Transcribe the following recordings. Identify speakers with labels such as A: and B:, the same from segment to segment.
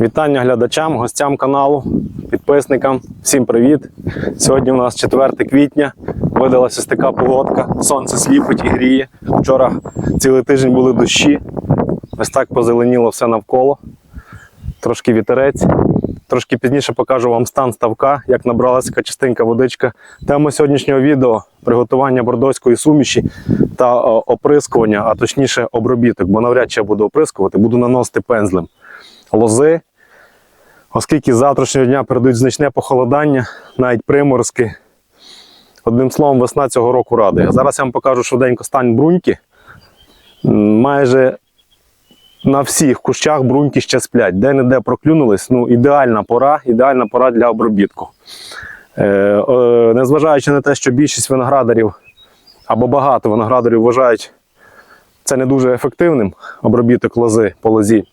A: Вітання глядачам, гостям каналу, підписникам. Всім привіт! Сьогодні у нас 4 квітня. Видалася така погодка. Сонце сліпить і гріє. Вчора цілий тиждень були дощі. Ось так позеленіло все навколо. Трошки вітерець. Трошки пізніше покажу вам стан ставка, як набралася така частинка водичка. Тема сьогоднішнього відео приготування бордоської суміші та оприскування, а точніше обробіток, бо навряд чи я буду оприскувати, буду наносити пензлем лози, оскільки з завтрашнього дня передають значне похолодання, навіть приморозки. Одним словом, весна цього року радує. Зараз я вам покажу швиденько стан бруньки. Майже на всіх кущах бруньки ще сплять. Де-не-де проклюнулись. Ну, ідеальна пора, ідеальна пора для обробітку. Е, е, незважаючи на те, що більшість виноградарів або багато виноградарів вважають це не дуже ефективним обробіток лози по лозі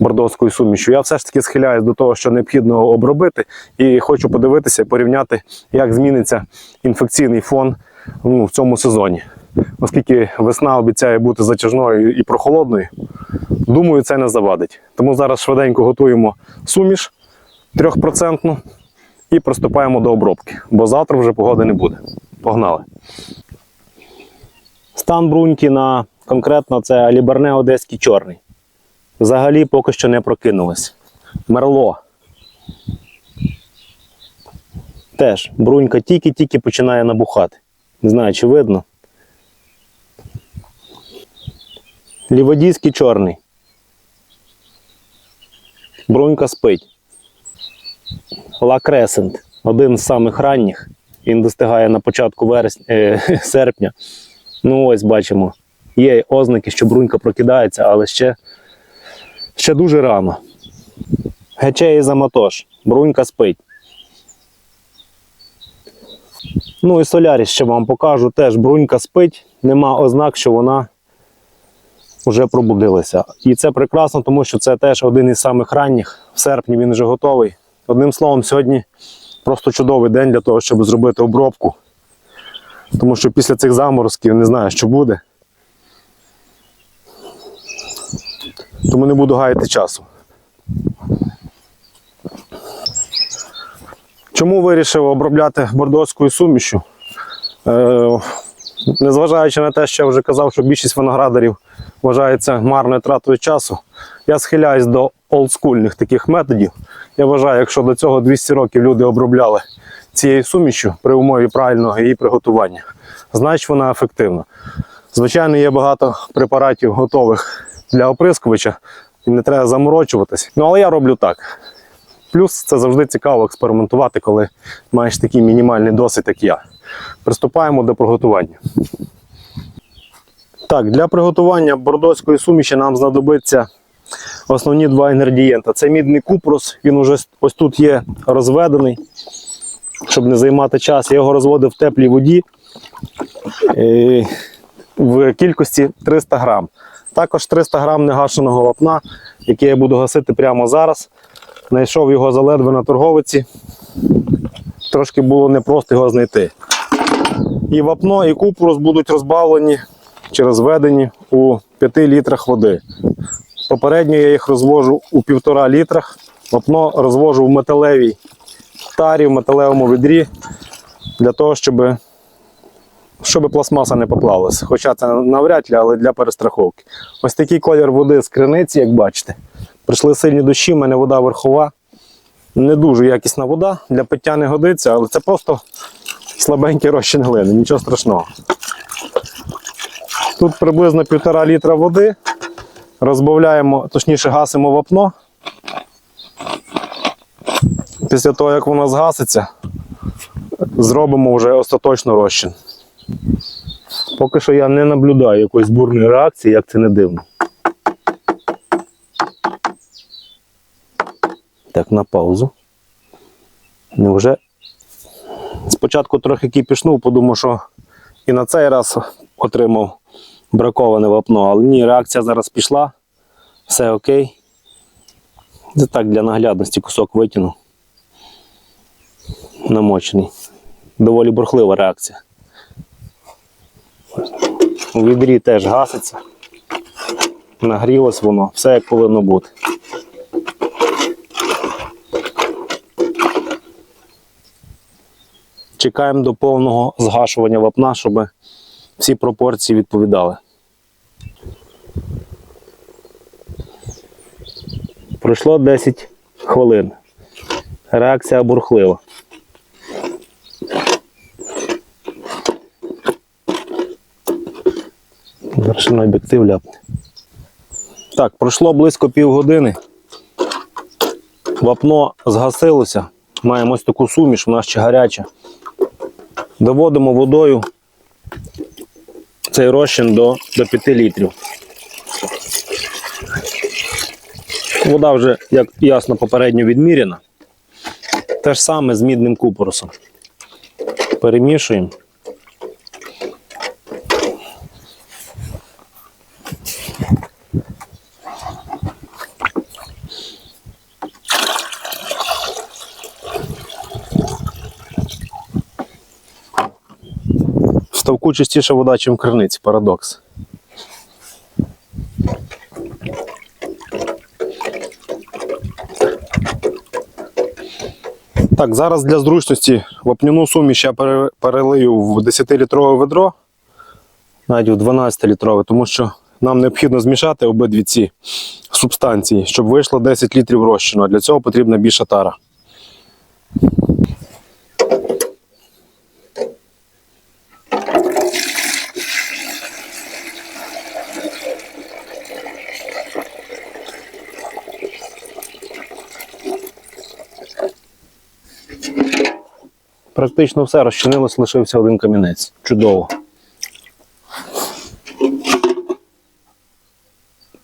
A: бордоською сумішю. Я все ж таки схиляюсь до того, що необхідно обробити, і хочу подивитися, порівняти, як зміниться інфекційний фон ну, в цьому сезоні. Оскільки весна обіцяє бути затяжною і прохолодною, думаю, це не завадить. Тому зараз швиденько готуємо суміш 3% і приступаємо до обробки, бо завтра вже погоди не буде. Погнали! Стан бруньки на конкретно це ліберне одеський чорний. Взагалі поки що не прокинулось. Мерло. Теж брунька тільки-тільки починає набухати. Не знаю, чи видно. Ліводійський чорний. Брунька спить. Ла Кресент. Один з самих ранніх. Він достигає на початку вересня, е, серпня. Ну ось бачимо. Є ознаки, що брунька прокидається, але ще ще дуже рано. Гечеї заматош, брунька спить. Ну і соляріс ще вам покажу. Теж брунька спить, нема ознак, що вона вже пробудилася. І це прекрасно, тому що це теж один із самих ранніх. В серпні він вже готовий. Одним словом, сьогодні просто чудовий день для того, щоб зробити обробку. Тому що після цих заморозків не знаю, що буде. Тому не буду гаяти часу. Чому вирішив обробляти бордоською сумішю? Е, незважаючи на те, що я вже казав, що більшість виноградарів вважається марною тратою часу, я схиляюсь до олдскульних таких методів. Я вважаю, якщо до цього 200 років люди обробляли цією сумішю при умові правильного її приготування, значить вона ефективна. Звичайно, є багато препаратів готових для оприскувача, і не треба заморочуватись. Ну, але я роблю так. Плюс це завжди цікаво експериментувати, коли маєш такий мінімальний досвід, як я. Приступаємо до приготування. Так, для приготування бордоської суміші нам знадобиться основні два інгредієнти. Це мідний купрос, він уже ось тут є розведений, щоб не займати час. Я його розводив в теплій воді е, в кількості 300 грам. Також 300 грам негашеного вапна, яке я буду гасити прямо зараз. Знайшов його заледве на торговиці. Трошки було непросто його знайти. І вапно, і купрус будуть розбавлені чи розведені у 5 літрах води. Попередньо я їх розвожу у 1,5 літрах. Вапно розвожу в металевій тарі, в металевому відрі, для того, щоб щоб пластмаса не поплавилася. Хоча це навряд ли, але для перестраховки. Ось такий колір води з криниці, як бачите. Прийшли сильні дощі, в мене вода верхова. Не дуже якісна вода, для пиття не годиться, але це просто слабенький розчин глини, нічого страшного. Тут приблизно півтора літра води. Розбавляємо, точніше, гасимо вапно. Після того, як воно згаситься, зробимо вже остаточно розчин. Поки що я не наблюдаю якоїсь бурної реакції, як це не дивно. Так, на паузу. Невже спочатку трохи кипішнув, подумав, що і на цей раз отримав браковане вапно, але ні, реакція зараз пішла. Все окей. Це так для наглядності кусок витягнув. Намочений. Доволі бурхлива реакція. У відрі теж гаситься, нагрілось воно, все як повинно бути. Чекаємо до повного згашування вапна, щоб всі пропорції відповідали. Пройшло 10 хвилин. Реакція бурхлива. Вершина об'єктив ляпне. Так, пройшло близько півгодини. Вапно згасилося. Маємо ось таку суміш, вона ще гаряча. Доводимо водою цей розчин до, до 5 літрів. Вода вже, як ясно, попередньо відміряна. Те ж саме з мідним купоросом. Перемішуємо. Ставку частіше вода, ніж в криниці. Парадокс. Так, зараз для зручності вапняну суміш я перелию в 10-літрове ведро, навіть в 12-літрове, тому що нам необхідно змішати обидві ці субстанції, щоб вийшло 10 літрів розчину. А для цього потрібна більша тара. Практично все розчинилось, лишився один камінець. Чудово.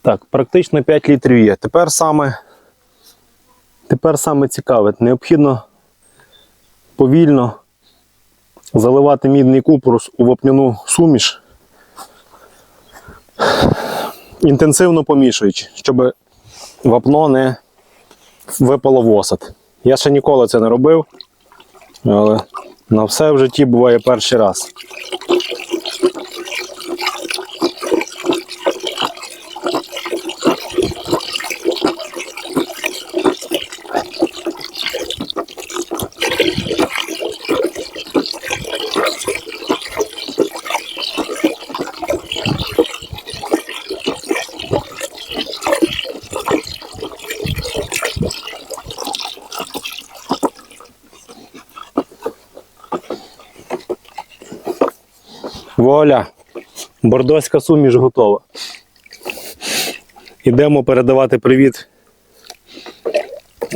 A: Так, практично 5 літрів є. Тепер саме, тепер саме цікаве. Необхідно повільно заливати мідний купорус у вапняну суміш, інтенсивно помішуючи, щоб вапно не випало в осад. Я ще ніколи це не робив. Але на все в житті буває перший раз. Воля, бордоська суміш готова. Ідемо передавати привіт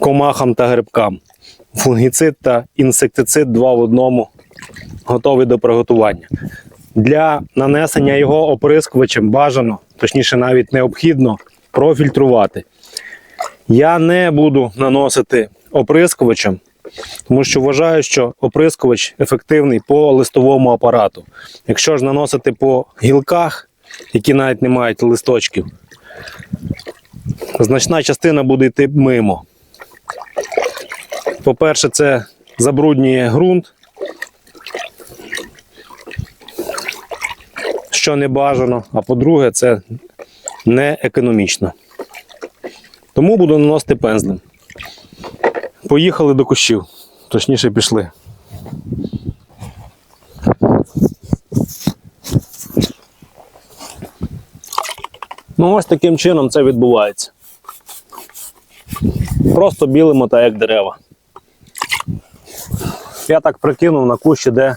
A: комахам та грибкам. Фунгіцид та інсектицид два в одному готовий до приготування. Для нанесення його оприскувачем бажано, точніше, навіть необхідно профільтрувати. Я не буду наносити оприскувачем, тому що вважаю, що оприскувач ефективний по листовому апарату. Якщо ж наносити по гілках, які навіть не мають листочків, значна частина буде йти мимо. По-перше, це забруднює ґрунт, що не бажано, а по-друге, це не економічно. Тому буду наносити пензлем. Поїхали до кущів, точніше пішли. Ну, ось таким чином це відбувається. Просто білимо так, як дерева. Я так прикинув на кущі, де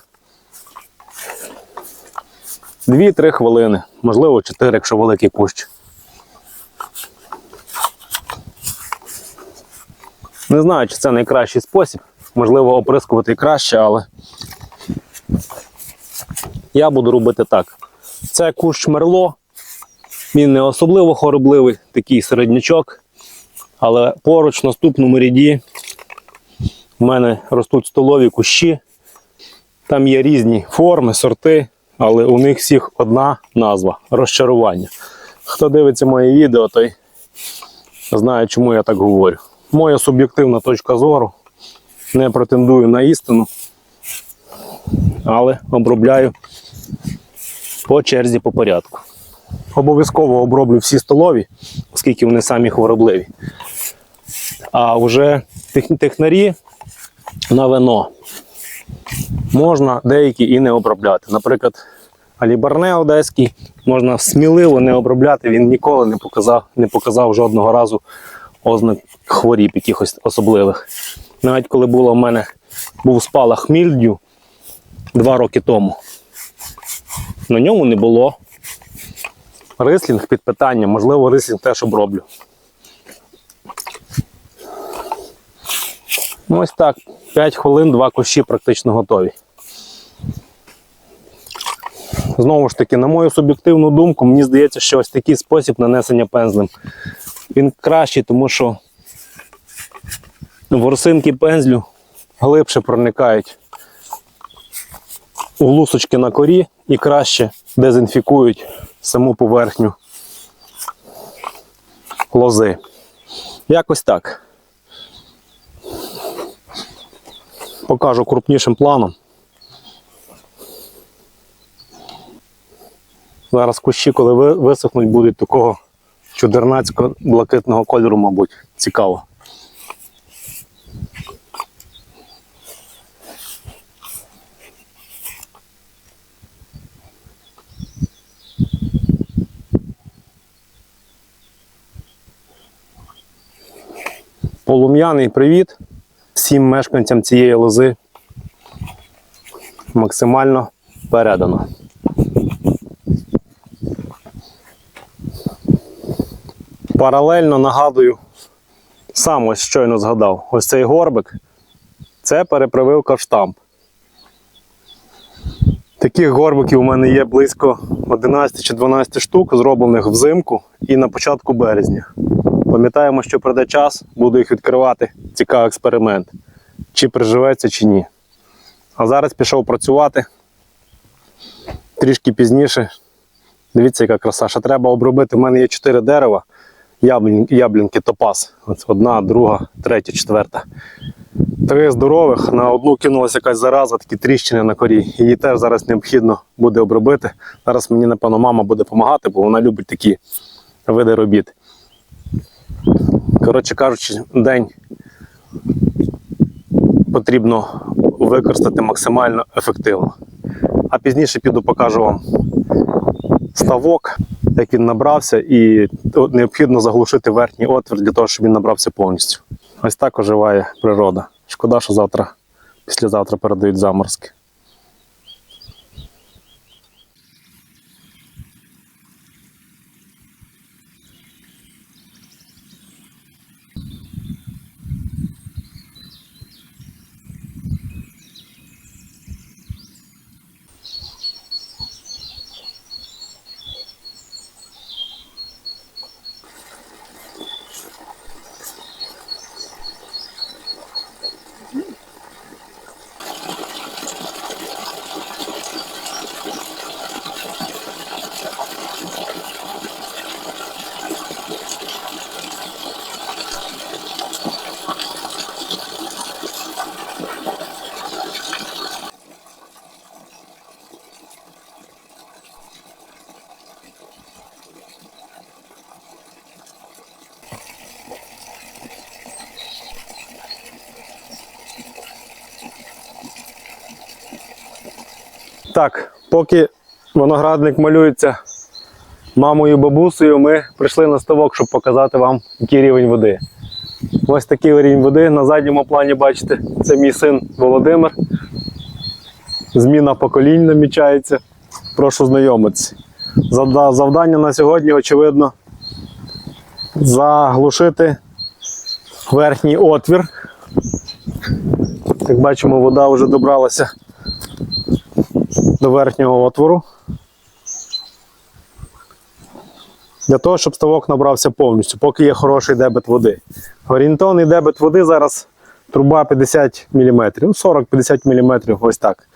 A: 2-3 хвилини, можливо 4, якщо великий кущ. Не знаю, чи це найкращий спосіб. Можливо, оприскувати краще, але я буду робити так. Це кущ мерло. Він не особливо хоробливий, такий середнячок. Але поруч в наступному ряді в мене ростуть столові кущі. Там є різні форми, сорти, але у них всіх одна назва розчарування. Хто дивиться моє відео, той знає, чому я так говорю. Моя суб'єктивна точка зору. Не претендую на істину, але обробляю по черзі по порядку. Обов'язково оброблю всі столові, оскільки вони самі хворобливі. А вже тех- технарі на вино. можна деякі і не обробляти. Наприклад, алібарне одеський можна сміливо не обробляти, він ніколи не показав, не показав жодного разу ознак хворіб якихось особливих. Навіть коли було в мене був спалах мільдю два роки тому, на ньому не було. Рислінг під питанням, можливо, рислінг теж оброблю. Ну, Ось так. 5 хвилин, два кущі практично готові. Знову ж таки, на мою суб'єктивну думку, мені здається, що ось такий спосіб нанесення пензлем. Він кращий, тому що ворсинки пензлю глибше проникають у лусочки на корі і краще дезінфікують саму поверхню лози. Якось так. Покажу крупнішим планом. Зараз кущі, коли висохнуть, будуть такого чудернацького блакитного кольору, мабуть, цікаво. Полум'яний привіт всім мешканцям цієї лози. Максимально передано. Паралельно нагадую, сам ось щойно згадав, ось цей горбик це перепрививка штамп. Таких горбиків у мене є близько 11 чи 12 штук, зроблених взимку і на початку березня. Пам'ятаємо, що прийде час, буду їх відкривати. Цікавий експеримент. Чи приживеться, чи ні. А зараз пішов працювати. Трішки пізніше. Дивіться, яка краса. Ще треба обробити. У мене є 4 дерева, яблін, яблінки топаз. Одна, друга, третя, четверта. Три здорових, на одну кинулася якась зараза, такі тріщини на корі. Її теж зараз необхідно буде обробити. Зараз мені, напевно, мама буде допомагати, бо вона любить такі види робіт. Коротше кажучи, день потрібно використати максимально ефективно. А пізніше піду покажу вам ставок, як він набрався, і необхідно заглушити верхній отвір для того, щоб він набрався повністю. Ось так оживає природа. Шкода, що завтра, післязавтра передають заморозки. Так, поки виноградник малюється мамою бабусею, ми прийшли на ставок, щоб показати вам, який рівень води. Ось такий рівень води. На задньому плані бачите, це мій син Володимир. Зміна поколінь намічається. Прошу знайомитися. Завдання на сьогодні, очевидно, заглушити верхній отвір. Як бачимо, вода вже добралася до верхнього отвору. Для того, щоб ставок набрався повністю, поки є хороший дебет води. Орієнтовний дебет води зараз труба 50 мм, ну 40-50 мм, ось так.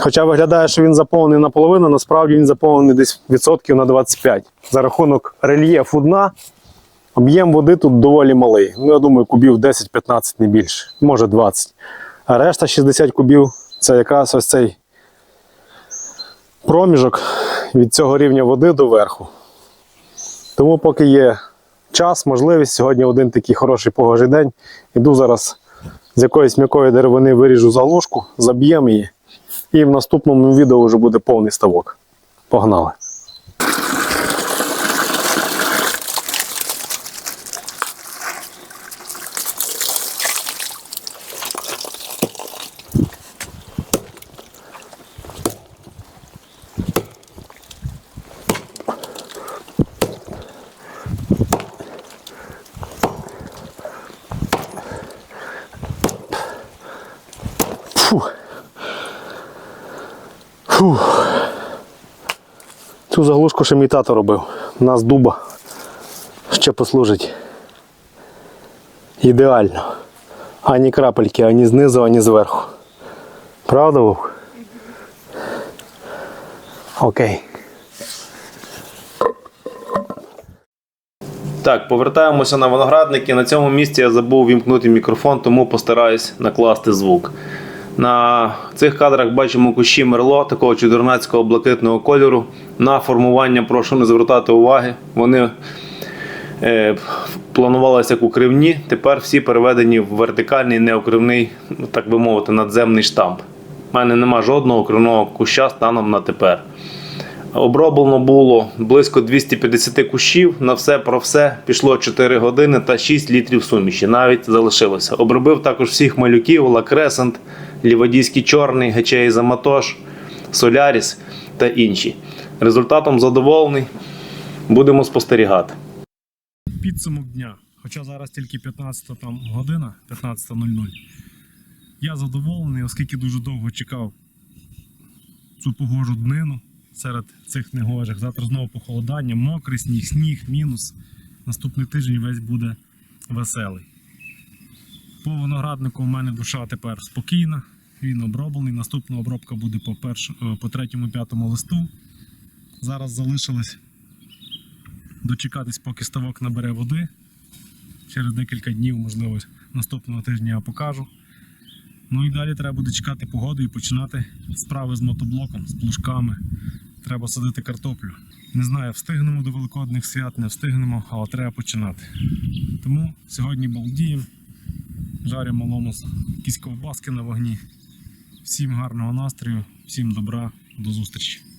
A: Хоча виглядає, що він заповнений наполовину, насправді він заповнений десь відсотків на 25. За рахунок рельєфу дна об'єм води тут доволі малий. Ну, я думаю, кубів 10-15 не більше, може 20. А решта 60 кубів це якраз ось цей проміжок від цього рівня води до верху. Тому поки є час, можливість, сьогодні один такий хороший погожий день. Іду зараз З якоїсь м'якої деревини виріжу заглушку, заб'ємо її. І в наступному відео вже буде повний ставок. Погнали! Фу. Фу. Цю заглушку ще мій тато робив. У нас дуба ще послужить. Ідеально. Ані крапельки, ані знизу, ані зверху. Правда, Вовк? Окей. Так, повертаємося на виноградники. На цьому місці я забув вімкнути мікрофон, тому постараюсь накласти звук. На цих кадрах бачимо кущі мерло такого чудернацького блакитного кольору. На формування прошу не звертати уваги. Вони е, планувалися як укривні, тепер всі переведені в вертикальний неокривний, так би мовити, надземний штамп. У мене нема жодного укривного куща станом на тепер. Оброблено було близько 250 кущів. На все про все пішло 4 години та 6 літрів суміші. Навіть залишилося. Обробив також всіх малюків, лакресент, лівадійський чорний, гечей Заматош, Соляріс та інші. Результатом задоволений. Будемо спостерігати. Підсумок дня. Хоча зараз тільки 15 там година, 15.00. Я задоволений, оскільки дуже довго чекав цю погожу днину серед цих негожих. Завтра знову похолодання, мокрий сніг, сніг, мінус. Наступний тиждень весь буде веселий. По винограднику у мене душа тепер спокійна, він оброблений. Наступна обробка буде по, перш... е, по третьому, п'ятому листу. Зараз залишилось дочекатись, поки ставок набере води. Через декілька днів, можливо, наступного тижня я покажу. Ну і далі треба буде чекати погоду і починати справи з мотоблоком, з плужками. Треба садити картоплю. Не знаю, встигнемо до великодних свят, не встигнемо, але треба починати. Тому сьогодні балдіємо, жаримо малому с- якісь ковбаски на вогні. Всім гарного настрою, всім добра, до зустрічі.